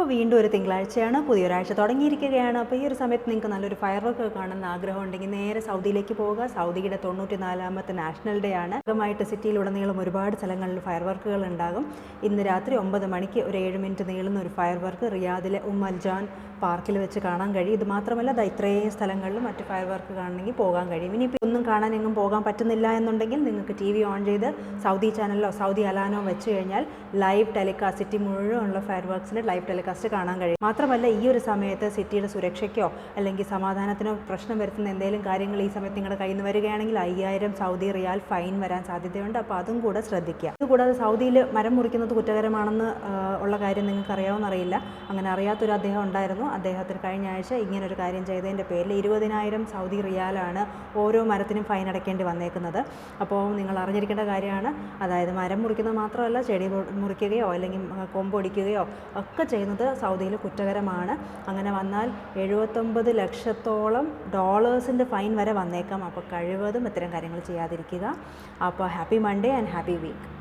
അപ്പോൾ വീണ്ടും ഒരു തിങ്കളാഴ്ചയാണ് പുതിയൊരാഴ്ച തുടങ്ങിയിരിക്കുകയാണ്. അപ്പോൾ ഈ ഒരു സമയത്ത് നിങ്ങൾക്ക് നല്ലൊരു ഫയർ വർക്ക് കാണുന്ന ആഗ്രഹം ഉണ്ടെങ്കിൽ നേരെ സൗദിയിലേക്ക് പോവുക. സൗദിയുടെ തൊണ്ണൂറ്റി നാലാമത്തെ നാഷണൽ ഡേ ആണ്. ഭാഗമായിട്ട് സിറ്റിയിലുടനീളം ഒരുപാട് സ്ഥലങ്ങളിൽ ഫയർ വർക്കുകൾ ഉണ്ടാകും. ഇന്ന് രാത്രി ഒമ്പത് മണിക്ക് ഒരു ഏഴ് മിനിറ്റ് നീളുന്ന ഒരു ഫയർ വർക്ക് റിയാദിലെ ഉം അൽജാൻ പാർക്കിൽ വെച്ച് കാണാൻ കഴിയും. ഇത് മാത്രമല്ല അത് ഇത്രയും സ്ഥലങ്ങളിലും മറ്റ് ഫയർ വർക്ക് കാണണമെങ്കിൽ പോകാൻ കഴിയും. ഇനി ഒന്നും കാണാൻ എങ്ങും പോകാൻ പറ്റുന്നില്ല എന്നുണ്ടെങ്കിൽ നിങ്ങൾക്ക് ടി വി ഓൺ ചെയ്ത് സൗദി ചാനലിലോ സൗദി അലാനോ വെച്ച് കഴിഞ്ഞാൽ ലൈവ് ടെലികാസ്റ്റ് സിറ്റി മുഴുവനുള്ള ഫയർ വർക്ക്സിന്റെ ലൈവ് ടെലികാസ്റ്റ് കാണാൻ കഴിയും. മാത്രമല്ല ഈ ഒരു സമയത്ത് സിറ്റിയുടെ സുരക്ഷയ്ക്കോ അല്ലെങ്കിൽ സമാധാനത്തിനോ പ്രശ്നം വരുത്തുന്ന എന്തെങ്കിലും കാര്യങ്ങൾ ഈ സമയത്ത് നിങ്ങളുടെ കയ്യിൽ നിന്ന് വരികയാണെങ്കിൽ അയ്യായിരം സൗദി റിയാൽ ഫൈൻ വരാൻ സാധ്യതയുണ്ട്. അപ്പോൾ അതും കൂടെ ശ്രദ്ധിക്കുക. ഇതുകൂടാതെ സൗദിയിൽ മരം മുറിക്കുന്നത് കുറ്റകരമാണെന്ന് ഉള്ള കാര്യം നിങ്ങൾക്ക് അറിയാമെന്നറിയില്ല അങ്ങനെ അറിയാത്തൊരു അദ്ദേഹം ഉണ്ടായിരുന്നു. അദ്ദേഹത്തിന് കഴിഞ്ഞ ആഴ്ച ഇങ്ങനൊരു കാര്യം ചെയ്തതിന്റെ പേരിൽ ഇരുപതിനായിരം സൗദി റിയാലാണ് ഓരോ മരത്തിനും ഫൈൻ അടയ്ക്കേണ്ടി വന്നേക്കുന്നത്. അപ്പോൾ നിങ്ങൾ അറിഞ്ഞിരിക്കേണ്ട കാര്യമാണ്. അതായത് മരം മുറിക്കുന്നത് മാത്രമല്ല ചെടി മുറിക്കുകയോ അല്ലെങ്കിൽ കൊമ്പൊടിക്കുകയോ ഒക്കെ ചെയ്യുന്നത് സൗദിയിൽ കുറ്റകരമാണ്. അങ്ങനെ വന്നാൽ എഴുപത്തൊമ്പത് ലക്ഷത്തോളം ഡോളേഴ്സിന്റെ ഫൈൻ വരെ വന്നേക്കാം. അപ്പോൾ കഴിവതും ഇത്തരം കാര്യങ്ങൾ ചെയ്യാതിരിക്കുക. അപ്പോൾ happy Monday and happy week.